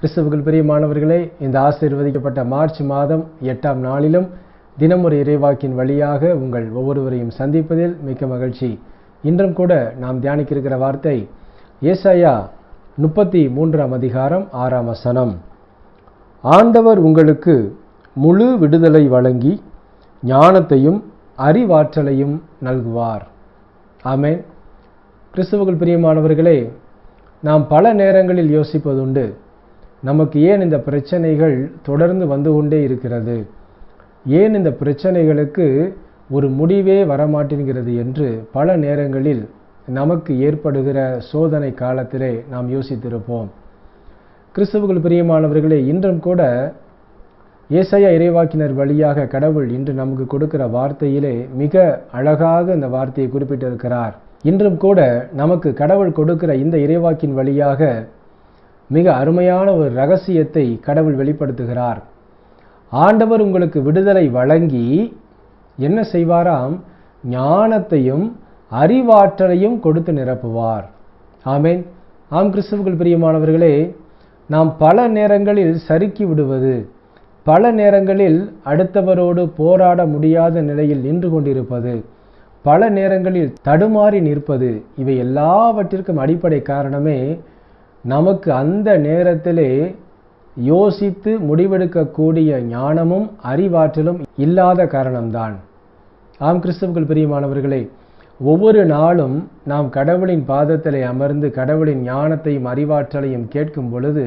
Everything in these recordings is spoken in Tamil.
கிறிஸ்தவர்கள் பெரிய மாணவர்களே இந்த ஆசீர்வதிக்கப்பட்ட மார்ச் மாதம் எட்டாம் நாளிலும் தினமொரு இறைவாக்கின் வழியாக உங்கள் ஒவ்வொருவரையும் சந்திப்பதில் மிக்க மகிழ்ச்சி. இன்றும் கூட நாம் தியானிக்க இருக்கிற வார்த்தை ஏசாயா முப்பத்தி மூன்றாம் அதிகாரம் ஆறாம் வசனம். ஆண்டவர் உங்களுக்கு முழு விடுதலை வழங்கி ஞானத்தையும் அறிவாற்றலையும் நல்குவார். ஆமேன். கிறிஸ்தவர்கள் பிரியமானவர்களே நாம் பல நேரங்களில் யோசிப்பதுண்டு நமக்கு ஏன் இந்த பிரச்சனைகள் தொடர்ந்து வந்து கொண்டே இருக்கிறது? ஏன் இந்த பிரச்சனைகளுக்கு ஒரு முடிவே வரமாட்டேங்கிறது என்று பல நேரங்களில் நமக்கு ஏற்படுகிற சோதனை காலத்திலே நாம் யோசித்திருப்போம். கிறிஸ்துவுக்குள் பிரியமானவர்களே இன்றும் கூட ஏசையா இறைவாக்கினர் வழியாக கடவுள் இன்று நமக்கு கொடுக்கிற வார்த்தையிலே மிக அழகாக இந்த வார்த்தையை குறிப்பிட்டிருக்கிறார். இன்றும் கூட நமக்கு கடவுள் கொடுக்கிற இந்த இறைவாக்கின் வழியாக மிக அருமையான ஒரு ரகசியத்தை கடவுள் வெளிப்படுத்துகிறார். ஆண்டவர் உங்களுக்கு விடுதலை வழங்கி என்ன செய்வாராம்? ஞானத்தையும் அறிவாற்றலையும் கொடுத்து நிரப்புவார். ஆமேன். ஆம் கிறிஸ்துவுக்குள் பிரியமானவர்களே நாம் பல நேரங்களில் சறுக்கி விடுவது பல நேரங்களில் அடுத்தவரோடு போராட முடியாத நிலையில் நின்று கொண்டிருப்பது பல நேரங்களில் தடுமாறி நிற்பது இவை எல்லாவற்றிற்கும் அடிப்படை காரணமே நமக்கு அந்த நேரத்திலே யோசித்து முடிவெடுக்கக்கூடிய ஞானமும் அறிவாற்றலும் இல்லாத காரணம்தான். ஆம் கிறிஸ்துவுக்குள் பிரியமானவர்களே ஒவ்வொரு நாளும் நாம் கடவுளின் பாதத்திலே அமர்ந்து கடவுளின் ஞானத்தையும் அறிவாற்றலையும் கேட்கும் பொழுது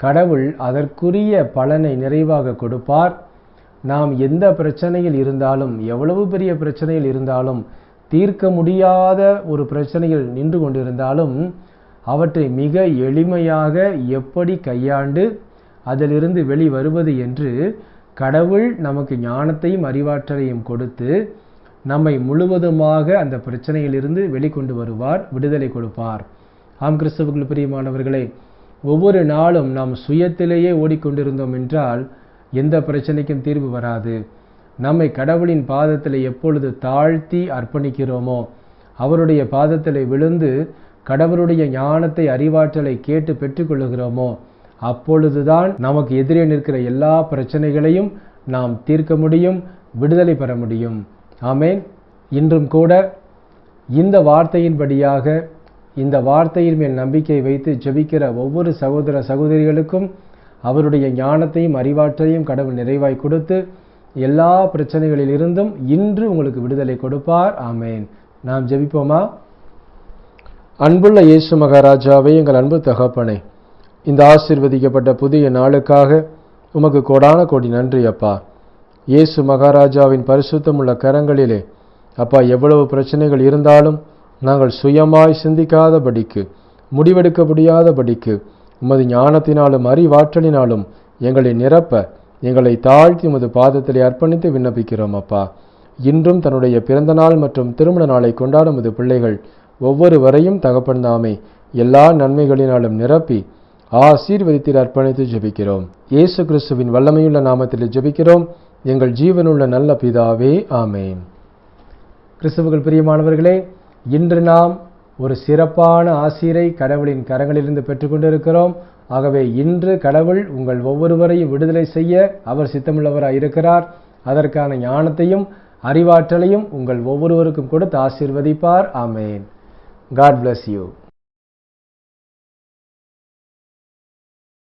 கடவுள் அதற்குரிய பலனை நிறைவாக கொடுப்பார். நாம் எந்த பிரச்சனையில் இருந்தாலும் எவ்வளவு பெரிய பிரச்சனையில் இருந்தாலும் தீர்க்க முடியாத ஒரு பிரச்சனையில் நின்று கொண்டிருந்தாலும் அவற்றை மிக எளிமையாக எப்படி கையாண்டு அதிலிருந்து வெளிவருவது என்று கடவுள் நமக்கு ஞானத்தையும் அறிவாற்றலையும் கொடுத்து நம்மை முழுவதுமாக அந்த பிரச்சனையிலிருந்து வெளிக்கொண்டு வருவார் விடுதலை கொடுப்பார். ஆம் கிறிஸ்தவர்கள் பிரியமானவர்களே ஒவ்வொரு நாளும் நாம் சுயத்திலேயே ஓடிக்கொண்டிருந்தோம் என்றால் எந்த பிரச்சனைக்கும் தீர்வு வராது. நம்மை கடவுளின் பாதத்தில் எப்பொழுது தாழ்த்தி அர்ப்பணிக்கிறோமோ அவருடைய பாதத்தில் விழுந்து கடவுளுடைய ஞானத்தை அறிவாற்றலை கேட்டு பெற்றுக்கொள்கிறோமோ அப்பொழுதுதான் நமக்கு எதிரே நிற்கிற எல்லா பிரச்சனைகளையும் நாம் தீர்க்க முடியும் விடுதலை பெற முடியும். ஆமேன். இன்றும் கூட இந்த வார்த்தையின்படியாக இந்த வார்த்தையின் மேல் நம்பிக்கை வைத்து ஜெபிக்கிற ஒவ்வொரு சகோதர சகோதரிகளுக்கும் அவருடைய ஞானத்தையும் அறிவாற்றையும் கடவுள் நிறைவாய் கொடுத்து எல்லா பிரச்சனைகளிலிருந்தும் இன்று உங்களுக்கு விடுதலை கொடுப்பார். ஆமேன். நாம் ஜெபிப்போமா? அன்புள்ள இயேசு மகாராஜாவை எங்கள் அன்பு தகப்பனே இந்த ஆசிர்வதிக்கப்பட்ட புதிய நாளுக்காக உமக்கு கோடான கோடி நன்றி அப்பா. இயேசு மகாராஜாவின் பரிசுத்தமுள்ள கரங்களிலே அப்பா எவ்வளவு பிரச்சனைகள் இருந்தாலும் நாங்கள் சுயமாய் சிந்திக்காதபடிக்கு முடிவெடுக்க முடியாதபடிக்கு உமது ஞானத்தினாலும் அறிவாற்றலினாலும் எங்களை நிரப்ப எங்களை தாழ்த்தி உமது பாதத்திலே அர்ப்பணித்து விண்ணப்பிக்கிறோம் அப்பா. இன்றும் தன்னுடைய பிறந்த நாள் மற்றும் திருமண நாளை கொண்டாடும் உமது பிள்ளைகள் ஒவ்வொருவரையும் தகப்பன் தாமே எல்லா நன்மைகளினாலும் நிரப்பி ஆசீர்வதித்தில் அர்ப்பணித்து ஜெபிக்கிறோம். இயேசு கிறிஸ்துவின் வல்லமையுள்ள நாமத்தில் ஜெபிக்கிறோம். எங்கள் ஜீவனுள்ள நல்ல பிதாவே ஆமேன். கிறிஸ்துவுகள் பிரியமானவர்களே இன்று நாம் ஒரு சிறப்பான ஆசீரை கடவுளின் கரங்களிலிருந்து பெற்றுக்கொண்டிருக்கிறோம் ஆகவே இன்று கடவுள் உங்கள் ஒவ்வொருவரையும் விடுதலை செய்ய அவர் சித்தமுள்ளவராக இருக்கிறார். அதற்கான ஞானத்தையும் அறிவாற்றலையும் உங்கள் ஒவ்வொருவருக்கும் கொடுத்து ஆசீர்வதிப்பார். ஆமேன். God bless you.